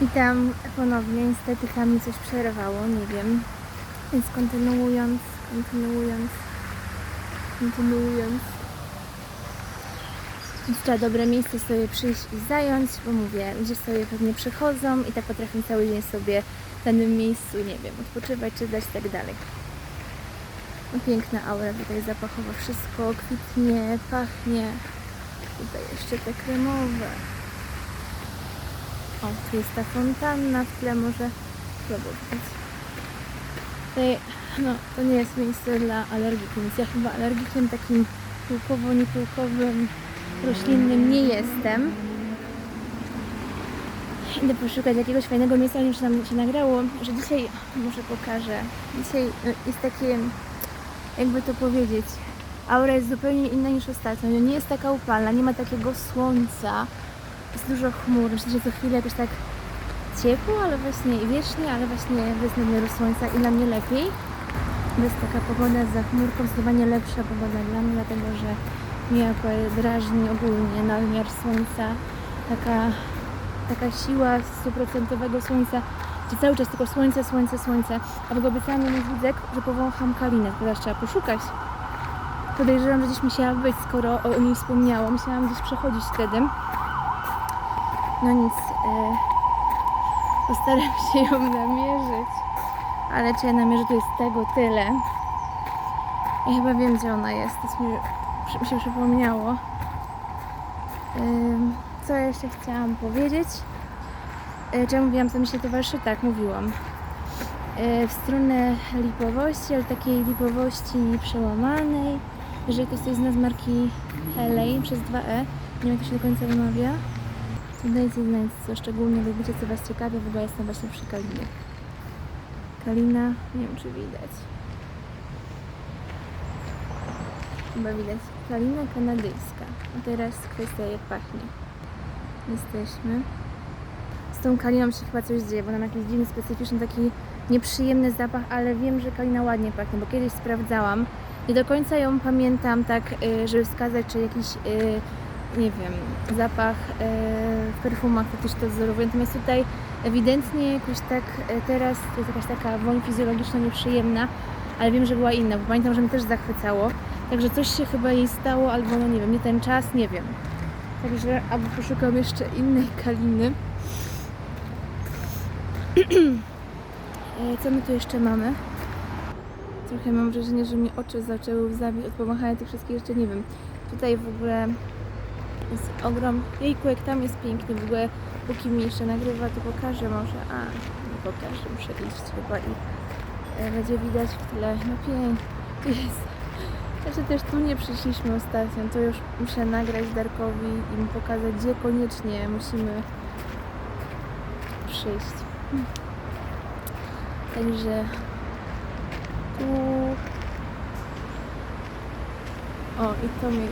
I tam ponownie niestety tam mi coś przerwało, nie wiem. Więc kontynuując, kontynuując, kontynuując. Trzeba dobre miejsce sobie przyjść i zająć, bo mówię, ludzie sobie pewnie przychodzą i tak potrafią cały dzień sobie w danym miejscu, nie wiem, odpoczywać, czytać i tak dalej. No, piękna aura tutaj zapachowa, wszystko kwitnie, pachnie. Tutaj jeszcze te kremowe. O, tu jest ta fontanna w tle, może widać. Tutaj, no, to nie jest miejsce dla alergików, więc ja chyba alergikiem takim pyłkowo-niepyłkowym, roślinnym nie jestem. Idę poszukać jakiegoś fajnego miejsca, nie wiem, tam się nagrało, że dzisiaj, może pokażę, dzisiaj no, jest takie, jakby to powiedzieć, aura jest zupełnie inna niż ostatnio, nie jest taka upalna, nie ma takiego słońca, jest dużo chmur, myślę, że co chwilę jakoś tak ciepło, ale właśnie i wiecznie, ale właśnie bez nadmiaru słońca i dla mnie lepiej. Bez taka pogoda za chmurką, zdecydowanie lepsza pogoda dla mnie, dlatego że mnie akurat drażni ogólnie nadmiar słońca, taka, taka siła stuprocentowego słońca, gdzie cały czas tylko słońce, słońce, słońce, a w obiecałam mi widzek, że powącham kalinę, teraz trzeba poszukać. Podejrzewam, że gdzieś musiała być, skoro o niej wspomniałam, musiałam gdzieś przechodzić wtedy. No nic, e, postaram się ją namierzyć. Ale czy ja namierzę, to jest tego tyle. I chyba wiem, gdzie ona jest. To mi, mi się przypomniało. Ym, co jeszcze chciałam powiedzieć? E, Czy ja mówiłam, co mi się towarzyszy? Tak, mówiłam. E, W stronę lipowości, ale takiej lipowości przełamanej. Jeżeli to jest z marki Helej przez 2E. Nie wiem, jak to się do końca wymawia. Dajcie znać, co szczególnie lubicie, co Was ciekawi, w ogóle jestem właśnie przy Kalinie. Kalina, nie wiem czy widać. Chyba widać. Kalina kanadyjska. A teraz kwestia jak pachnie. Jesteśmy. Z tą kaliną się chyba coś dzieje, bo ona ma jakiś dziwny, specyficzny, taki nieprzyjemny zapach, ale wiem, że kalina ładnie pachnie, bo kiedyś sprawdzałam. Nie do końca ją pamiętam tak, y, żeby wskazać, czy jakiś y, nie wiem, zapach e, w perfumach faktycznie to wzorowuje. Natomiast tutaj ewidentnie jakoś tak e, teraz to jest jakaś taka woń fizjologiczna nieprzyjemna, ale wiem, że była inna, bo pamiętam, że mnie też zachwycało. Także coś się chyba jej stało, albo no nie wiem, nie ten czas, nie wiem. Także albo poszukam jeszcze innej kaliny. E, Co my tu jeszcze mamy? Trochę mam wrażenie, że mi oczy zaczęły łzami od pomachania tych wszystkich jeszcze nie wiem. Tutaj w ogóle jest ogrom. Jejku, jak tam jest pięknie. W ogóle póki mi jeszcze nagrywa, to pokażę może. A, nie pokażę, muszę iść chyba i e, będzie widać w tle. No pięknie. Jest. Jeszcze też tu nie przyszliśmy ostatnio. To już muszę nagrać Darkowi i mu pokazać, gdzie koniecznie musimy przyjść. Także tu. O, i to miejsce.